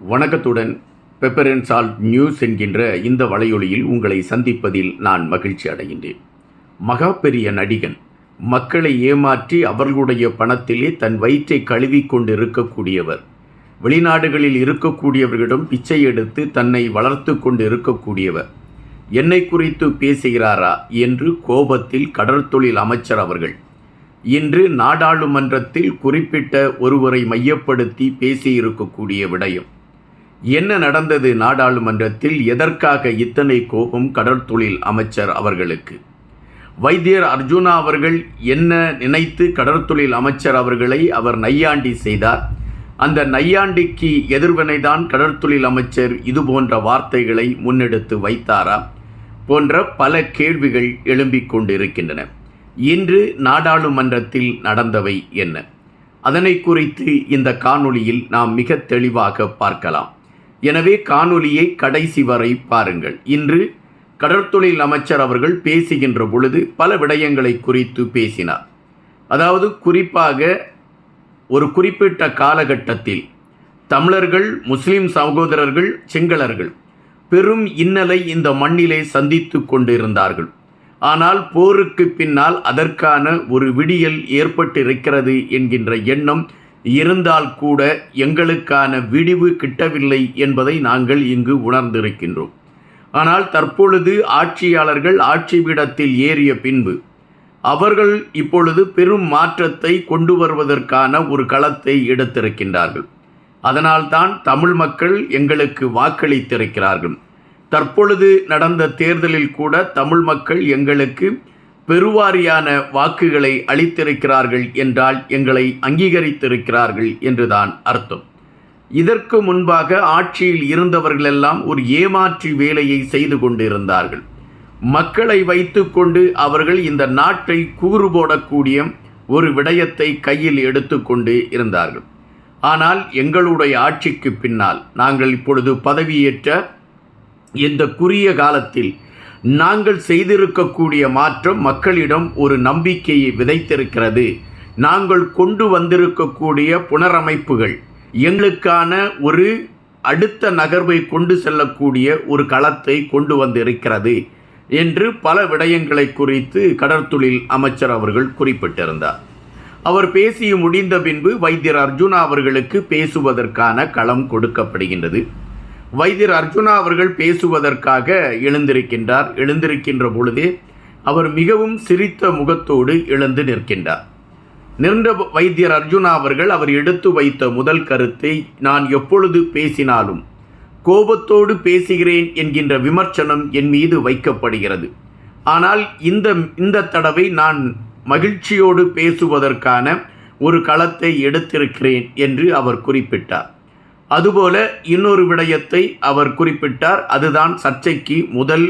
வணக்கத்துடன் pepper and salt news என்கின்ற இந்த வலையொலியில் உங்களை சந்திப்பதில் நான் மகிழ்ச்சி அடைகின்றேன். மகா பெரிய நடிகன் மக்களை ஏமாற்றி அவர்களுடைய பணத்திலே தன் வயிற்றை கழுவி கொண்டு இருக்கக்கூடியவர் வெளிநாடுகளில் இருக்கக்கூடியவர்களிடம் பிச்சை எடுத்து தன்னை வளர்த்து கொண்டு இருக்கக்கூடியவர் என்னை குறித்து பேசுகிறாரா என்று கோபத்தில் கடற்தொழில் அமைச்சர் அவர்கள். இன்று நாடாளுமன்றத்தில் குறிப்பிட்ட ஒருவரை மையப்படுத்தி பேசியிருக்கக்கூடிய விடயம். என்ன நடந்தது நாடாளுமன்றத்தில் எதற்காக இத்தனை கோபம் கடற்தொழில் அமைச்சர் அவர்களுக்கு? வைத்தியர் அர்ஜுனா அவர்கள் என்ன நினைத்து கடற்தொழில் அமைச்சர் அவர்களை அவர் நையாண்டி செய்தார்? அந்த நையாண்டிக்கு எதிர்வினைதான் கடற்தொழில் அமைச்சர் இது போன்ற வார்த்தைகளை முன்னெடுத்து வைத்தாரா? போன்ற பல கேள்விகள் எழும்பிக் கொண்டிருக்கின்றன. இன்று நாடாளுமன்றத்தில் நடந்தவை என்ன? அதனை குறித்து இந்த காணொளியில் நாம் மிக தெளிவாக பார்க்கலாம். எனவே காணொலியை கடைசி வரை பாருங்கள். இன்று கடற்தொழில் அமைச்சர் அவர்கள் பேசுகின்ற பொழுது பல விடயங்களை குறித்து பேசினார். அதாவது குறிப்பாக ஒரு குறிப்பிட்ட காலகட்டத்தில் தமிழர்கள் முஸ்லிம் சகோதரர்கள் சிங்களர்கள் பெரும் இன்னலை இந்த மண்ணிலே சந்தித்து கொண்டிருந்தார்கள். ஆனால் போருக்கு பின்னால் அதற்கான ஒரு விடியல் ஏற்பட்டிருக்கிறது என்கின்ற எண்ணம் இருந்தால் கூட எங்களுக்கான விடிவு கிட்டவில்லை என்பதை நாங்கள் இங்கு உணர்ந்திருக்கின்றோம். ஆனால் தற்பொழுது ஆட்சியாளர்கள் ஆட்சி பீடத்தில் ஏறிய பின்பு அவர்கள் இப்பொழுது பெரும் மாற்றத்தை கொண்டு வருவதற்கான ஒரு களத்தை எடுத்திருக்கின்றார்கள். அதனால்தான் தமிழ் மக்கள் எங்களுக்கு வாக்களித்திருக்கிறார்கள். தற்பொழுது நடந்த தேர்தலில் கூட தமிழ் மக்கள் எங்களுக்கு பெருவாரியான வாக்குகளை அளித்திருக்கிறார்கள் என்றால் எங்களை அங்கீகரித்திருக்கிறார்கள் என்றுதான் அர்த்தம். இதற்கு முன்பாக ஆட்சியில் இருந்தவர்களெல்லாம் ஒரு ஏமாற்றி வேலையை செய்து கொண்டிருந்தார்கள். மக்களை வைத்துக்கொண்டு அவர்கள் இந்த நாட்டை கூறு போடக்கூடிய ஒரு விடயத்தை கையில் எடுத்துக்கொண்டு இருந்தார்கள். ஆனால் எங்களுடைய ஆட்சிக்கு பின்னால் நாங்கள் இப்பொழுது பதவியேற்ற இந்த குறுகிய காலத்தில் நாங்கள் செய்திருக்கக்கூடிய மாற்றம் மக்களிடம் ஒரு நம்பிக்கையை விதைத்திருக்கிறது. நாங்கள் கொண்டு வந்திருக்கக்கூடிய புனரமைப்புகள் எங்களுக்கான ஒரு அடுத்த நகர்வை கொண்டு செல்லக்கூடிய ஒரு களத்தை கொண்டு வந்திருக்கிறது என்று பல விடயங்களை குறித்து கடற்தொழில் அமைச்சர் அவர்கள் குறிப்பிட்டிருந்தார். அவர் பேசி முடிந்த பின்பு வைத்தியர் அர்ஜுனா அவர்களுக்கு பேசுவதற்கான களம் கொடுக்கப்படுகின்றது. வைத்தியர் அர்ஜுனா அவர்கள் பேசுவதற்காக எழுந்திருக்கின்றார். எழுந்திருக்கின்ற பொழுதே அவர் மிகவும் சிரித்த முகத்தோடு எழுந்து நிற்கின்றார். நின்ற வைத்தியர் அர்ஜுனா அவர்கள் அவர் எடுத்து வைத்த முதல் கருத்தை நான் எப்பொழுது பேசினாலும் கோபத்தோடு பேசுகிறேன் என்கின்ற விமர்சனம் என் மீது வைக்கப்படுகிறது. ஆனால் இந்த இந்த தடவை நான் மகிழ்ச்சியோடு பேசுவதற்கான ஒரு களத்தை எடுத்திருக்கிறேன் என்று அவர் குறிப்பிட்டார். அதுபோல இன்னொரு விடயத்தை அவர் குறிப்பிட்டார். அதுதான் சர்ச்சைக்கு முதல்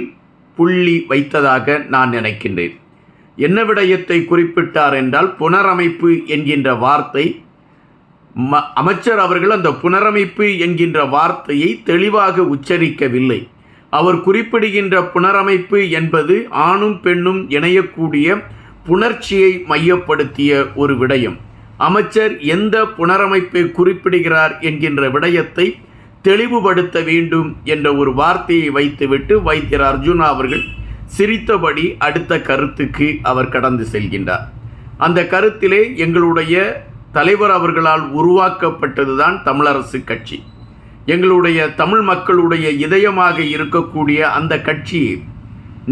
புள்ளி வைத்ததாக நான் நினைக்கின்றேன். என்ன விடயத்தை குறிப்பிட்டார் என்றால் புனரமைப்பு என்கின்ற வார்த்தை ம அமைச்சர் அவர்கள் அந்த புனரமைப்பு என்கின்ற வார்த்தையை தெளிவாக உச்சரிக்கவில்லை. அவர் குறிப்பிடுகின்ற புனரமைப்பு என்பது ஆணும் பெண்ணும் இணையக்கூடிய புணர்ச்சியை மையப்படுத்திய ஒரு விடயம். அமைச்சர் எந்த புனரமைப்பை குறிப்பிடுகிறார் என்கின்ற விடயத்தை தெளிவுபடுத்த வேண்டும் என்ற ஒரு வார்த்தையை வைத்துவிட்டு வைத்தியர் அர்ஜுனா அவர்கள் சிரித்தபடி அடுத்த கருத்துக்கு அவர் கடந்து செல்கின்றார். அந்த கருத்திலே எங்களுடைய தலைவர் அவர்களால் உருவாக்கப்பட்டதுதான் தமிழரசு கட்சி. எங்களுடைய தமிழ் மக்களுடைய இதயமாக இருக்கக்கூடிய அந்த கட்சியை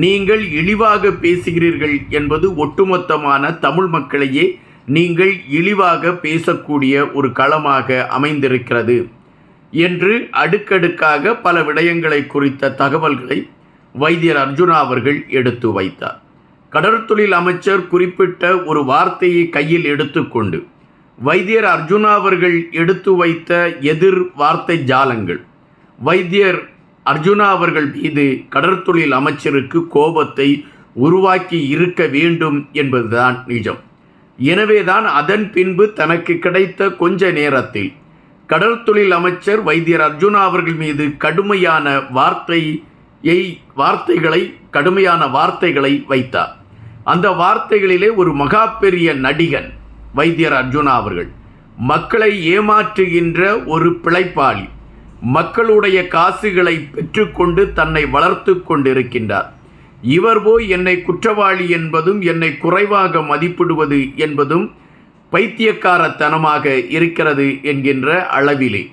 நீங்கள் இழிவாக பேசுகிறீர்கள் என்பது ஒட்டுமொத்தமான தமிழ் மக்களையே நீங்கள் இழிவாக பேசக்கூடிய ஒரு களமாக அமைந்திருக்கிறது என்று அடுக்கடுக்காக பல விடயங்களை குறித்த தகவல்களை வைத்தியர் அர்ஜுனா அவர்கள் எடுத்து வைத்தார். கடற்தொழில் அமைச்சர் குறிப்பிட்ட ஒரு வார்த்தையை கையில் எடுத்துக்கொண்டு வைத்தியர் அர்ஜுனா அவர்கள் எடுத்து வைத்த எதிர் வார்த்தை ஜாலங்கள். வைத்தியர் அர்ஜுனா அவர்கள் மீது கடற்தொழில் அமைச்சருக்கு கோபத்தை உருவாக்கி இருக்க வேண்டும் என்பதுதான் நிஜம். எனவேதான் அதன் பின்பு தனக்கு கிடைத்த கொஞ்ச நேரத்தில் கடற்தொழில் அமைச்சர் வைத்தியர் அர்ஜுனா அவர்கள் மீது கடுமையான வார்த்தையை வார்த்தைகளை கடுமையான வார்த்தைகளை வைத்தார். அந்த வார்த்தைகளிலே ஒரு மகா பெரிய நடிகன் வைத்தியர் அர்ஜுனா அவர்கள் மக்களை ஏமாற்றுகின்ற ஒரு பிழைப்பாளி மக்களுடைய காசுகளை பெற்றுக்கொண்டு தன்னை வளர்த்து கொண்டிருக்கின்றார். இவர் போய் என்னை குற்றவாளி என்பதும் என்னை குறைவாக மதிப்பிடுவது என்பதும் பைத்தியக்காரத்தனமாக இருக்கிறது என்கின்ற அளவிலே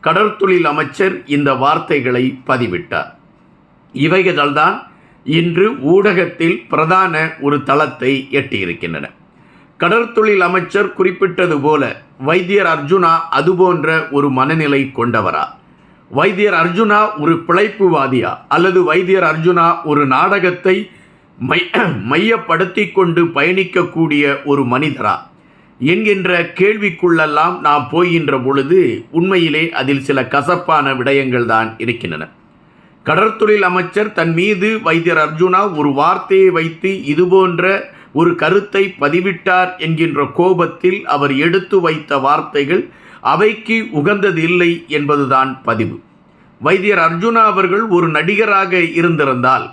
கடற்தொழில் அமைச்சர் இந்த வார்த்தைகளை பதிவிட்டார். இவைகள்தான் இன்று ஊடகத்தில் பிரதான ஒரு தளத்தை எட்டியிருக்கின்றன. கடற்தொழில் அமைச்சர் குறிப்பிட்டது போல வைத்தியர் அர்ஜுனா அதுபோன்ற ஒரு மனநிலை கொண்டவரா? வைத்தியர் அர்ஜுனா ஒரு பிழைப்புவாதியா? அல்லது வைத்தியர் அர்ஜுனா ஒரு நாடகத்தை மை மையப்படுத்தி கொண்டு பயணிக்கக்கூடிய ஒரு மனிதரா? என்கின்ற கேள்விக்குள்ளெல்லாம் நாம் போகின்ற பொழுது உண்மையிலே அதில் சில கசப்பான விடயங்கள் தான் இருக்கின்றன. கடற்தொழில் அமைச்சர் தன் மீது வைத்தியர் அர்ஜுனா ஒரு வார்த்தையை வைத்து இதுபோன்ற ஒரு கருத்தை பதிவிட்டார் என்கின்ற கோபத்தில் அவர் எடுத்து வைத்த வார்த்தைகள் அவைக்கு உகந்தது இல்லை என்பதுதான் பதிவு. வைத்தியர் அர்ஜுனா அவர்கள் ஒரு நடிகராக இருந்திருந்தால்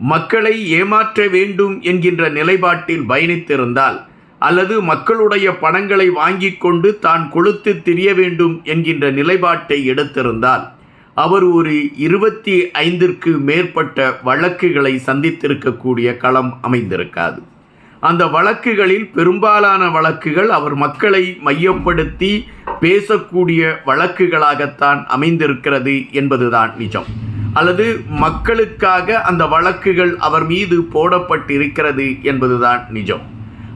மக்களை ஏமாற்ற வேண்டும் என்கின்ற நிலைப்பாட்டில் பயணித்திருந்தால் அல்லது மக்களுடைய பணங்களை வாங்கி கொண்டு தான் கொளுத்து திரிய வேண்டும் என்கின்ற நிலைப்பாட்டை எடுத்திருந்தால் அவர் ஒரு இருபத்தி ஐந்திற்கு மேற்பட்ட வழக்குகளை சந்தித்திருக்கக்கூடிய களம் அமைந்திருக்காது. அந்த வழக்குகளில் பெரும்பாலான வழக்குகள் அவர் மக்களை மையப்படுத்தி பேசக்கூடிய வழக்குகளாகத்தான் அமைந்திருக்கிறது என்பதுதான் நிஜம். அல்லது மக்களுக்காக அந்த வழக்குகள் அவர் மீது போடப்பட்டிருக்கிறது என்பதுதான் நிஜம்.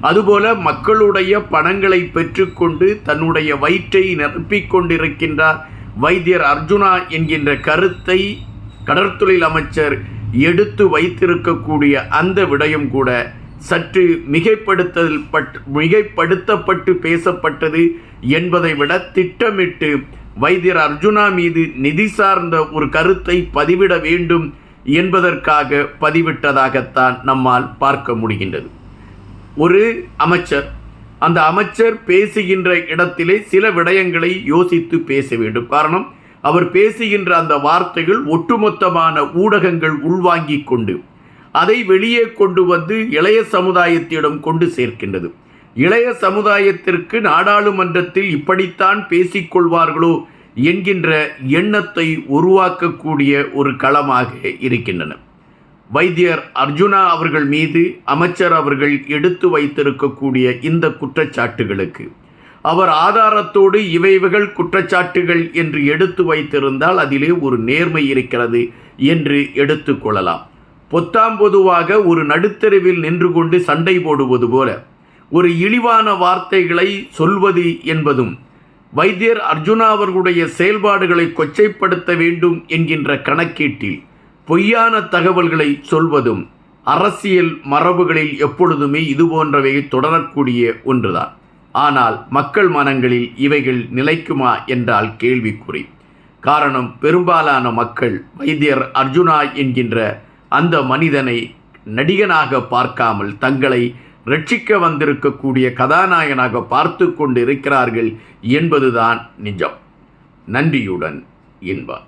அதுபோல மக்களுடைய பணங்களை பெற்றுக்கொண்டு தன்னுடைய வயிற்றை நிரப்பிக் கொண்டிருக்கின்றார் வைத்தியர் அர்ஜுனா என்கின்ற கருத்தை கடற்தொழில் அமைச்சர் எடுத்து வைத்திருக்கக்கூடிய அந்த விடயம் கூட சற்று மிகைப்படுத்தல் பட் மிகைப்படுத்தப்பட்டு பேசப்பட்டது என்பதை விட திட்டமிட்டு வைத்தியர் அர்ஜுனா மீது நிதி சார்ந்த ஒரு கருத்தை பதிவிட வேண்டும் என்பதற்காக பதிவிட்டதாகத்தான் நம்மால் பார்க்க முடிகின்றது. ஒரு அமைச்சர் அந்த அமைச்சர் பேசுகின்ற இடத்திலே சில விடயங்களை யோசித்து பேச வேண்டும். காரணம் அவர் பேசுகின்ற அந்த வார்த்தைகள் ஒட்டுமொத்தமான ஊடகங்கள் உள்வாங்கிக் கொண்டு அதை வெளியே கொண்டு வந்து இளைய சமுதாயத்திடம் கொண்டு சேர்க்கின்றது. இளைய சமுதாயத்திற்கு நாடாளுமன்றத்தில் இப்படித்தான் பேசிக்கொள்வார்களோ என்கின்ற எண்ணத்தை உருவாக்கக்கூடிய ஒரு களமாக இருக்கின்றன. வைத்தியர் அர்ஜுனா அவர்கள் மீது அமைச்சர் அவர்கள் எடுத்து வைத்திருக்கக்கூடிய இந்த குற்றச்சாட்டுகளுக்கு அவர் ஆதாரத்தோடு இவைவுகள் குற்றச்சாட்டுகள் என்று எடுத்து வைத்திருந்தால் அதிலே ஒரு நேர்மை இருக்கிறது என்று எடுத்துக்கொள்ளலாம் பொத்தாம் பொதுவாக ஒரு நடுத்தருவில் நின்று கொண்டு சண்டை போடுவது போல ஒரு இழிவான வார்த்தைகளை சொல்வது என்பதும் வைத்தியர் அர்ஜுனா அவர்களுடைய செயல்பாடுகளை கொச்சைப்படுத்த வேண்டும் என்கின்ற கணக்கீட்டில் பொய்யான தகவல்களை சொல்வதும் அரசியல் மரபுகளில் எப்பொழுதுமே இது போன்றவை தொடரக்கூடிய ஒன்றுதான். ஆனால் மக்கள் மனங்களில் இவைகள் நிலைக்குமா என்றால் கேள்விக்குறி. காரணம் பெரும்பாலான மக்கள் வைத்தியர் அர்ஜுனா என்கின்ற அந்த மனிதனை நடிகனாக பார்க்காமல் தங்களை ரட்சிக்க வந்திருக்கக்கூடிய கதாநாயகனாக பார்த்து கொண்டு இருக்கிறார்கள் என்பதுதான் நிஜம். நன்றியுடன் இன்பா